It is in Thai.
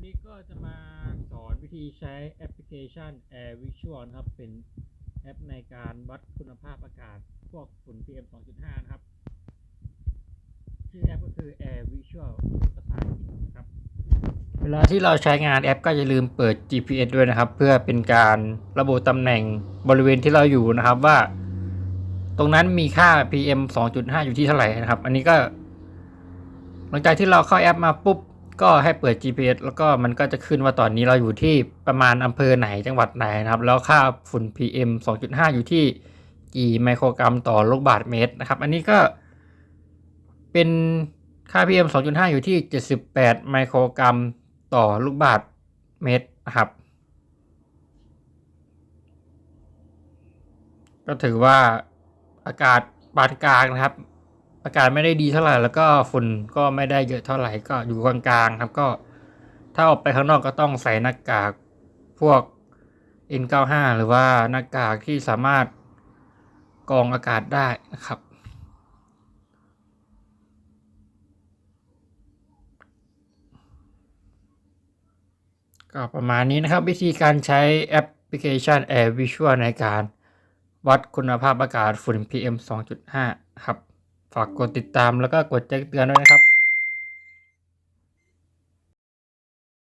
ันนี้ก็จะมาสอนวิธีใช้แอปพลิเคชัน Air Visual ครับ เป็นแอปในการวัดคุณภาพอากาศ พวกฝุ่น PM 2.5 นะครับ ชื่อแอปก็คือ Air Visual ภาษาอังกฤษนะครับ เวลาที่เราใช้งานแอปก็อย่าลืมเปิด GPS ด้วยนะครับ เพื่อเป็นการระบุตำแหน่งบริเวณที่เราอยู่นะครับว่า ตรงนั้นมีค่า PM 2.5 อยู่ที่เท่าไหร่นะครับ อันนี้ก็ หลังจากที่เราเข้าแอปมาปุ๊บ ก็ให้เปิด GPS แล้วก็มันก็จะขึ้นว่าตอนนี้เราอยู่ที่ประมาณอำเภอไหนจังหวัดไหนนะครับ แล้วค่าฝุ่น PM 2.5 อยู่ที่กี่ไมโครกรัมต่อลูกบาศก์เมตรนะครับ อันนี้ก็เป็นค่า PM 2.5 อยู่ที่ 78 ไมโครกรัมต่อลูกบาศก์เมตรนะครับ ก็ถือว่าอากาศปานกลางนะครับ อากาศไม่ได้ดีเท่าไหร่แล้วก็ฝุ่นก็ไม่ได้เยอะเท่าไหร่ก็อยู่กลางๆครับก็ถ้าออกไปข้างนอกก็ต้องใส่หน้ากากพวก N95 หรือว่าหน้ากากที่สามารถกรองอากาศได้นะครับ ก็ประมาณนี้นะครับ วิธีการใช้แอปพลิเคชัน Air Visual ในการวัดคุณภาพอากาศฝุ่น PM 2.5 ครับ ฝากกดติดตามแล้วก็กดแจ้งเตือนด้วยนะครับ